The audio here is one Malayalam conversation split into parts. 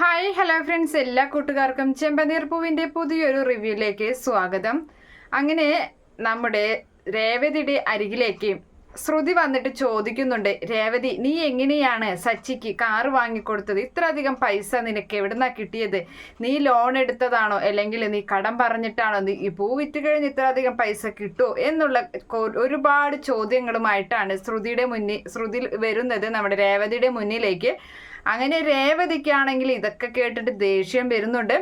Hi hello friends. എല്ലാ കൂട്ടുകാർക്കും ചെമ്പനീർ പൂവിന്റെ പുതിയൊരു റിവ്യൂയിലേക്ക് സ്വാഗതം. അങ്ങനെ നമ്മുടെ രേവതിയുടെ അരികിലേക്ക് ശ്രുതി വന്നിട്ട് ചോദിക്കുന്നുണ്ട് രേവതി നീ എങ്ങനെയാണ് സച്ചിക്ക് കാറ് വാങ്ങിക്കൊടുത്തത്? ഇത്രയധികം പൈസ നിനക്ക് എവിടുന്നാ കിട്ടിയത്? നീ ലോൺ എടുത്തതാണോ? അല്ലെങ്കിൽ നീ കടം പറഞ്ഞിട്ടാണോ? നീ ഈ പൂ വിറ്റ് കഴിഞ്ഞ് ഇത്രയധികം പൈസ കിട്ടുമോ എന്നുള്ള ഒരുപാട് ചോദ്യങ്ങളുമായിട്ടാണ് ശ്രുതിയുടെ മുന്നിൽ ശ്രുതി വരുന്നത് നമ്മുടെ രേവതിയുടെ മുന്നിലേക്ക്. അങ്ങനെ രേവതിക്കാണെങ്കിൽ ഇതൊക്കെ കേട്ടിട്ട് ദേഷ്യം വരുന്നുണ്ട്.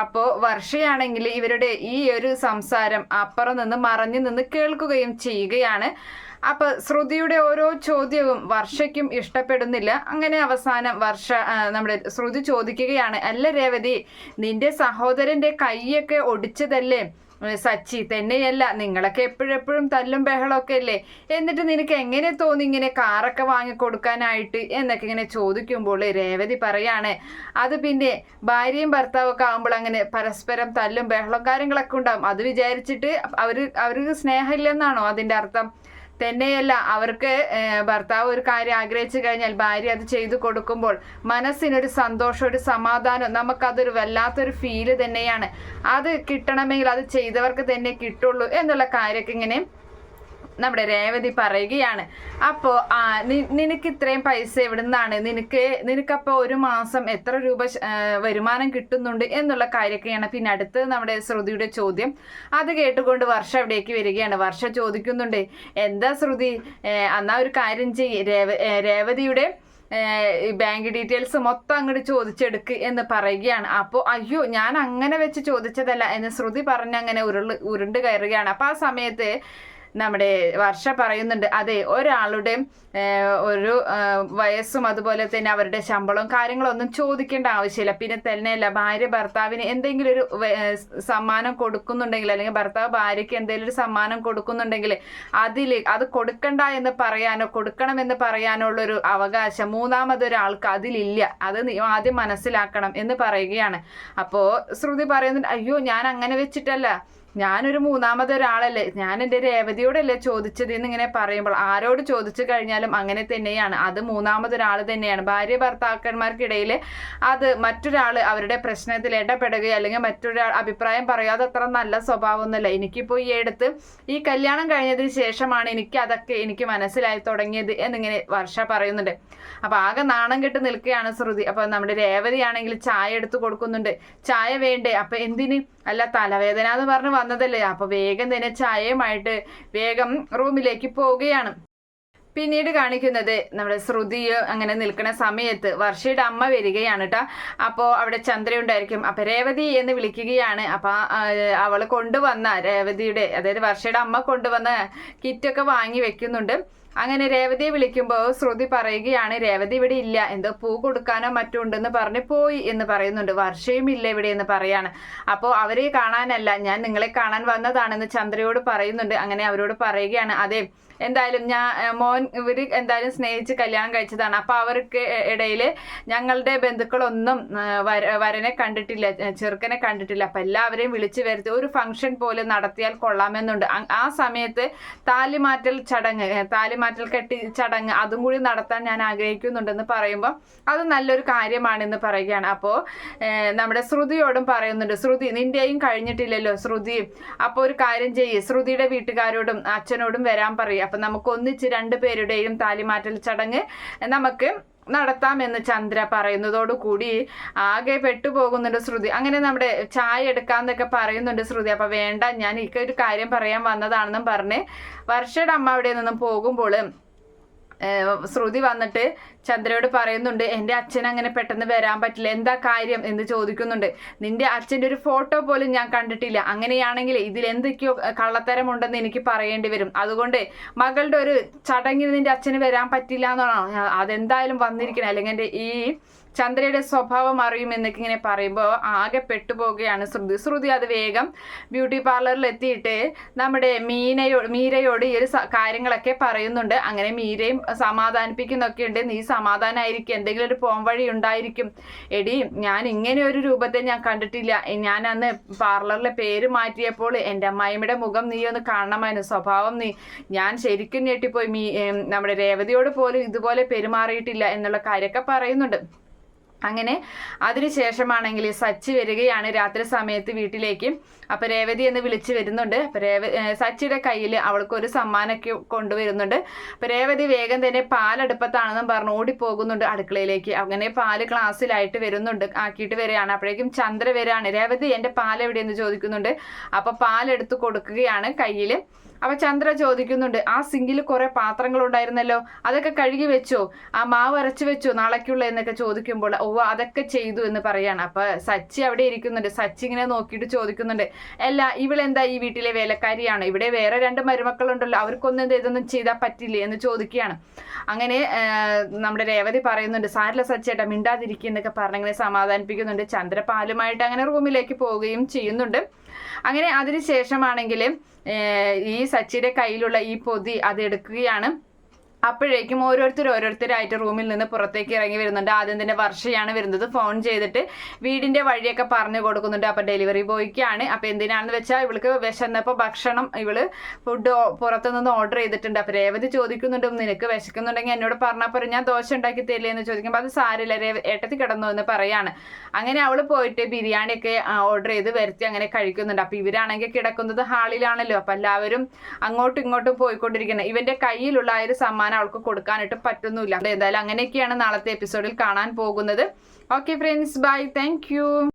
അപ്പോൾ വർഷയാണെങ്കിൽ ഇവരുടെ ഈ ഒരു സംസാരം അപ്പുറം നിന്ന് മറഞ്ഞു നിന്ന് കേൾക്കുകയും ചെയ്യുകയാണ്. അപ്പൊ ശ്രുതിയുടെ ഓരോ ചോദ്യവും വർഷയ്ക്കും ഇഷ്ടപ്പെടുന്നില്ല. അങ്ങനെ അവസാനം വർഷ നമ്മുടെ ശ്രുതി ചോദിക്കുകയാണ് അല്ല രേവതി നിന്റെ സഹോദരന്റെ കൈയൊക്കെ ഒടിച്ചതല്ലേ? സച്ചി തന്നെയല്ല നിങ്ങളൊക്കെ എപ്പോഴെപ്പോഴും തല്ലും ബഹളമൊക്കെ അല്ലേ? എന്നിട്ട് നിനക്ക് എങ്ങനെ തോന്നി ഇങ്ങനെ കാറൊക്കെ വാങ്ങിക്കൊടുക്കാനായിട്ട് എന്നൊക്കെ ഇങ്ങനെ ചോദിക്കുമ്പോൾ രേവതി പറയാണ് അത് പിന്നെ ഭാര്യയും ഭർത്താവൊക്കെ ആകുമ്പോൾ അങ്ങനെ പരസ്പരം തല്ലും ബഹളം കാര്യങ്ങളൊക്കെ ഉണ്ടാവും. അത് വിചാരിച്ചിട്ട് അവർ അവർക്ക് സ്നേഹമില്ലെന്നാണോ അതിന്റെ അർത്ഥം? തന്നെയല്ല അവർക്ക് ഭർത്താവ് ഒരു കാര്യം ആഗ്രഹിച്ചു കഴിഞ്ഞാൽ ഭാര്യ അത് ചെയ്തു കൊടുക്കുമ്പോൾ മനസ്സിനൊരു സന്തോഷം ഒരു സമാധാനം നമുക്കതൊരു വല്ലാത്തൊരു ഫീൽ തന്നെയാണ്. അത് കിട്ടണമെങ്കിൽ അത് ചെയ്തവർക്ക് തന്നെ കിട്ടുള്ളൂ എന്നുള്ള കാര്യമൊക്കെ ഇങ്ങനെ നമ്മുടെ രേവതി പറയുകയാണ്. അപ്പോ ആ നിനക്ക് ഇത്രയും പൈസ എവിടെ നിന്നാണ് നിനക്ക് നിനക്കപ്പോൾ ഒരു മാസം എത്ര രൂപ വരുമാനം കിട്ടുന്നുണ്ട് എന്നുള്ള കാര്യമൊക്കെയാണ് പിന്നെ അടുത്ത് നമ്മുടെ ശ്രുതിയുടെ ചോദ്യം. അത് കേട്ടുകൊണ്ട് വർഷ അവിടേക്ക് വരികയാണ്? വർഷ ചോദിക്കുന്നുണ്ട് എന്താ ശ്രുതി? എന്നാ ഒരു കാര്യം ചെയ്യ്. രേവ രേവതിയുടെ ബാങ്ക് ഡീറ്റെയിൽസ് മൊത്തം അങ്ങോട്ട് ചോദിച്ചെടുക്ക് എന്ന് പറയുകയാണ്. അപ്പോൾ അയ്യോ ഞാൻ അങ്ങനെ വെച്ച് ചോദിച്ചതല്ല എന്ന് ശ്രുതി പറഞ്ഞ് അങ്ങനെ ഉരുൾ ഉരുണ്ട് കയറുകയാണ്. അപ്പോൾ ആ സമയത്ത് നമ്മുടെ വർഷ പറയുന്നുണ്ട്. അതെ ഒരാളുടെ ഒരു വയസ്സും അതുപോലെ തന്നെ അവരുടെ ശമ്പളവും കാര്യങ്ങളൊന്നും ചോദിക്കേണ്ട ആവശ്യമില്ല. പിന്നെ തന്നെയല്ല ഭാര്യ ഭർത്താവിന് എന്തെങ്കിലും ഒരു സമ്മാനം കൊടുക്കുന്നുണ്ടെങ്കിൽ അല്ലെങ്കിൽ ഭർത്താവ് ഭാര്യയ്ക്ക് എന്തെങ്കിലും ഒരു സമ്മാനം കൊടുക്കുന്നുണ്ടെങ്കിൽ അതിൽ അത് കൊടുക്കണ്ട എന്ന് പറയാനോ കൊടുക്കണമെന്ന് പറയാനോ ഉള്ളൊരു അവകാശം മൂന്നാമതൊരാൾക്ക് അതിലില്ല. അത് ആദ്യം മനസ്സിലാക്കണം എന്ന് പറയുകയാണ്. അപ്പോൾ ശ്രുതി പറയുന്നുണ്ട് അയ്യോ ഞാൻ അങ്ങനെ വെച്ചിട്ടല്ല. ഞാനൊരു മൂന്നാമതൊരാളല്ലേ. ഞാൻ എന്റെ രേവതിയോടല്ലേ ചോദിച്ചത് എന്നിങ്ങനെ പറയുമ്പോൾ ആരോട് ചോദിച്ചു കഴിഞ്ഞാലും അങ്ങനെ തന്നെയാണ്. അത് മൂന്നാമതൊരാൾ തന്നെയാണ്. ഭാര്യ ഭർത്താക്കന്മാർക്കിടയിൽ അത് മറ്റൊരാൾ അവരുടെ പ്രശ്നത്തിൽ ഇടപെടുകയോ അല്ലെങ്കിൽ മറ്റൊരാൾ അഭിപ്രായം പറയാതെ അത്ര നല്ല സ്വഭാവമൊന്നുമല്ല. എനിക്കിപ്പോൾ ഈ അടുത്ത് ഈ കല്യാണം കഴിഞ്ഞതിന് ശേഷമാണ് എനിക്ക് അതൊക്കെ എനിക്ക് മനസ്സിലായി തുടങ്ങിയത് എന്നിങ്ങനെ വർഷ പറയുന്നുണ്ട്. അപ്പോൾ ആകെ നാണം കെട്ട് നിൽക്കുകയാണ് ശ്രുതി. അപ്പോൾ നമ്മുടെ രേവതിയാണെങ്കിൽ ചായ എടുത്ത് കൊടുക്കുന്നുണ്ട്. ചായ വേണ്ടേ? അപ്പോൾ എന്തിന്? അല്ല തലവേദന എന്ന് പറഞ്ഞ് വന്നതല്ലേ. അപ്പൊ വേഗം തന്നെ ചായയുമായിട്ട് വേഗം റൂമിലേക്ക് പോവുകയാണ്. പിന്നീട് കാണിക്കുന്നത് നമ്മുടെ ശ്രുതി അങ്ങനെ നിൽക്കുന്ന സമയത്ത് വർഷയുടെ അമ്മ വരികയാണ് കേട്ടോ അപ്പോൾ അവിടെ ചന്ദ്രയുണ്ടായിരിക്കും അപ്പം രേവതി എന്ന് വിളിക്കുകയാണ്. അപ്പം അവൾ കൊണ്ടുവന്ന രേവതിയുടെ അതായത് വർഷയുടെ അമ്മ കൊണ്ടുവന്ന കിറ്റൊക്കെ വാങ്ങി വെക്കുന്നുണ്ട്. അങ്ങനെ രേവതിയെ വിളിക്കുമ്പോൾ ശ്രുതി പറയുകയാണ് രേവതി ഇവിടെ ഇല്ല. എന്തോ പൂ കൊടുക്കാനോ മറ്റോ ഉണ്ടെന്ന് പറഞ്ഞ് പോയി എന്ന് പറയുന്നുണ്ട്. വർഷയും ഇല്ല ഇവിടെ എന്ന് പറയാണ്. അപ്പോൾ അവരെ കാണാനല്ല ഞാൻ നിങ്ങളെ കാണാൻ വന്നതാണെന്ന് ചന്ദ്രയോട് പറയുന്നുണ്ട്. അങ്ങനെ അവരോട് പറയുകയാണ്. അതെ എന്തായാലും ഞാൻ മോൻ ഇവർ എന്തായാലും സ്നേഹിച്ച് കല്യാണം കഴിച്ചതാണ്. അപ്പോൾ അവർക്ക് ഇടയിൽ ഞങ്ങളുടെ ബന്ധുക്കളൊന്നും വരനെ കണ്ടിട്ടില്ല ചെറുക്കനെ കണ്ടിട്ടില്ല. അപ്പം എല്ലാവരെയും വിളിച്ചു വരുത്തി ഒരു ഫംഗ്ഷൻ പോലെ നടത്തിയാൽ കൊള്ളാമെന്നുണ്ട്. ആ സമയത്ത് താലിമാറ്റൽ ചടങ്ങ് ഏഹ്, താലിമാറ്റൽ കെട്ടി ചടങ്ങ് അതും കൂടി നടത്താൻ ഞാൻ ആഗ്രഹിക്കുന്നുണ്ടെന്ന് പറയുമ്പോൾ അത് നല്ലൊരു കാര്യമാണെന്ന് പറയുകയാണ്. അപ്പോൾ നമ്മുടെ ശ്രുതിയോടും പറയുന്നുണ്ട് ശ്രുതി നിന്റെയും കഴിഞ്ഞിട്ടില്ലല്ലോ ശ്രുതി. അപ്പോൾ ഒരു കാര്യം ചെയ്യ്. ശ്രുതിയുടെ വീട്ടുകാരോടും അച്ഛനോടും വരാൻ പറയും. അപ്പം നമുക്ക് ഒന്നിച്ച് രണ്ട് പേരുടെയും താലിമാറ്റൽ ചടങ്ങ് നമുക്ക് നടത്താമെന്ന് ചന്ദ്ര പറയുന്നതോടു കൂടി ആകെ പെട്ടുപോകുന്നുണ്ട് ശ്രുതി. അങ്ങനെ നമ്മുടെ ചായ എടുക്കാന്നൊക്കെ പറയുന്നുണ്ട് ശ്രുതി. അപ്പൊ വേണ്ട ഞാൻ ഇക്കൊരു കാര്യം പറയാൻ വന്നതാണെന്നും പറഞ്ഞ് വർഷയുടെ അമ്മ അവിടെ നിന്നും പോകുമ്പോൾ ശ്രുതി വന്നിട്ട് ചന്ദ്രയോട് പറയുന്നുണ്ട് എന്റെ അച്ഛൻ അങ്ങനെ പെട്ടെന്ന് വരാൻ പറ്റില്ല. എന്താ കാര്യം? എന്ന് ചോദിക്കുന്നുണ്ട്. നിന്റെ അച്ഛന്റെ ഒരു ഫോട്ടോ പോലും ഞാൻ കണ്ടിട്ടില്ല. അങ്ങനെയാണെങ്കിൽ ഇതിൽ എന്തൊക്കെയോ കള്ളത്തരമുണ്ടെന്ന് എനിക്ക് പറയേണ്ടി വരും. അതുകൊണ്ട് മകളുടെ ഒരു ചടങ്ങിന് നിന്റെ അച്ഛന് വരാൻ പറ്റില്ല എന്നാണോ? അതെന്തായാലും വന്നിരിക്കണം. അല്ലെങ്കിൽ എന്റെ ഈ ചന്ദ്രയുടെ സ്വഭാവം അറിയും എന്നൊക്കെ ഇങ്ങനെ പറയുമ്പോൾ ആകെ പെട്ടുപോവുകയാണ് ശ്രുതി. ശ്രുതി അത് വേഗം ബ്യൂട്ടി പാർലറിൽ എത്തിയിട്ട് നമ്മുടെ മീനയോട് മീരയോട് ഈ ഒരു കാര്യങ്ങളൊക്കെ പറയുന്നുണ്ട്. അങ്ങനെ മീരയും സമാധാനിപ്പിക്കുന്നൊക്കെ ഉണ്ട്. നീ സമാധാനമായിരിക്കും എന്തെങ്കിലും ഒരു പോംവഴി ഉണ്ടായിരിക്കും. എടി ഞാൻ ഇങ്ങനെ ഒരു രൂപത്തെ ഞാൻ കണ്ടിട്ടില്ല. ഞാൻ അന്ന് പാർലറിലെ പേര് മാറ്റിയപ്പോൾ എന്റെ അമ്മായിമ്മയുടെ മുഖം നീ ഒന്ന് കാണണമായിരുന്നു. സ്വഭാവം നീ. ഞാൻ ശരിക്കും ഞെട്ടിപ്പോയി. മീ നമ്മുടെ രേവതിയോട് പോലും ഇതുപോലെ പെരുമാറിയിട്ടില്ല എന്നുള്ള കാര്യമൊക്കെ പറയുന്നുണ്ട്. അങ്ങനെ അതിനുശേഷമാണെങ്കിൽ സച്ചി വരികയാണ് രാത്രി സമയത്ത് വീട്ടിലേക്ക്. അപ്പൊ രേവതി എന്ന് വിളിച്ച് വരുന്നുണ്ട്. അപ്പൊ രേവ സച്ചിയുടെ കയ്യിൽ അവൾക്ക് ഒരു സമ്മാനമൊക്കെ കൊണ്ടുവരുന്നുണ്ട്. അപ്പൊ രേവതി വേഗം തന്നെ പാലടുപ്പത്താണെന്നും പറഞ്ഞ് ഓടിപ്പോകുന്നുണ്ട് അടുക്കളയിലേക്ക്. അങ്ങനെ പാൽ ക്ലാസ്സിലായിട്ട് വരുന്നുണ്ട് ആക്കിയിട്ട് വരികയാണ്. അപ്പോഴേക്കും ചന്ദ്ര വരികയാണ്. രേവതി എന്റെ പാൽ എവിടെയെന്ന് ചോദിക്കുന്നുണ്ട്. അപ്പൊ പാലെടുത്ത് കൊടുക്കുകയാണ് കയ്യിൽ അപ്പൊ ചന്ദ്ര ചോദിക്കുന്നുണ്ട് ആ സിങ്കിൽ കുറെ പാത്രങ്ങൾ ഉണ്ടായിരുന്നല്ലോ അതൊക്കെ കഴുകി വെച്ചോ? ആ മാവ് അരച്ചു വെച്ചോ നാളേക്കുള്ള? എന്നൊക്കെ ചോദിക്കുമ്പോൾ ഓ അതൊക്കെ ചെയ്തു എന്ന് പറയാണ്. അപ്പൊ സച്ചി അവിടെ ഇരിക്കുന്നുണ്ട്. സച്ചി ഇങ്ങനെ നോക്കിയിട്ട് ചോദിക്കുന്നുണ്ട് അല്ല ഇവളെന്താ ഈ വീട്ടിലെ വേലക്കാരിയാണ്? ഇവിടെ വേറെ രണ്ട് മരുമക്കളുണ്ടല്ലോ അവർക്കൊന്നും എന്ത് ഇതൊന്നും ചെയ്താൽ പറ്റില്ലേ? എന്ന് ചോദിക്കുകയാണ്. അങ്ങനെ നമ്മുടെ രേവതി പറയുന്നുണ്ട് സാരില്ല സച്ചേട്ടാ മിണ്ടാതിരിക്കുക എന്നൊക്കെ പറഞ്ഞങ്ങനെ സമാധാനിപ്പിക്കുന്നുണ്ട്. ചന്ദ്രപാലുമായിട്ട് അങ്ങനെ റൂമിലേക്ക് പോവുകയും ചെയ്യുന്നുണ്ട്. അങ്ങനെ അതിനുശേഷമാണെങ്കിൽ ഈ സച്ചിയുടെ കയ്യിലുള്ള ഈ പൊതി അത് എടുക്കുകയാണ് അപ്പോഴേക്കും ഓരോരുത്തർ ഓരോരുത്തരായിട്ട് റൂമിൽ നിന്ന് പുറത്തേക്ക് ഇറങ്ങി വരുന്നുണ്ട്. ആദ്യം തന്നെ വർഷയാണ് വരുന്നത്. ഫോൺ ചെയ്തിട്ട് വീടിന്റെ വഴിയൊക്കെ പറഞ്ഞു കൊടുക്കുന്നുണ്ട്. അപ്പൊ ഡെലിവറി ബോയ്ക്കാണ്. അപ്പൊ എന്തിനാണെന്ന് വെച്ചാൽ ഇവൾക്ക് വിശന്നപ്പോൾ ഭക്ഷണം ഇവൾ ഫുഡ് പുറത്തുനിന്ന് ഓർഡർ ചെയ്തിട്ടുണ്ട്. അപ്പൊ രേവതി ചോദിക്കുന്നുണ്ട് നിനക്ക് വിശക്കുന്നുണ്ടെങ്കിൽ എന്നോട് പറഞ്ഞാൽ പോലും ഞാൻ ദോശ ഉണ്ടാക്കി തരില്ലേ എന്ന് ചോദിക്കുമ്പോൾ അത് സാരില്ല രേവ ഏട്ടത്തി കിടന്നു എന്ന് പറയാണ്. അങ്ങനെ അവൾ പോയിട്ട് ബിരിയാണിയൊക്കെ ഓർഡർ ചെയ്ത് വരുത്തി അങ്ങനെ കഴിക്കുന്നുണ്ട്. അപ്പൊ ഇവരാണെങ്കിൽ കിടക്കുന്നത് ഹാളിലാണല്ലോ. അപ്പൊ എല്ലാവരും അങ്ങോട്ടും ഇങ്ങോട്ടും പോയിക്കൊണ്ടിരിക്കുന്നത് ഇവന്റെ കയ്യിലുള്ള ആ ഒരു സമ്മാനം അവൾക്ക് കൊടുക്കാനായിട്ട് പറ്റുന്നില്ല എന്തായാലും അങ്ങനെയൊക്കെയാണ് നാളത്തെ എപ്പിസോഡിൽ കാണാൻ പോകുന്നത്. Okay friends bye thank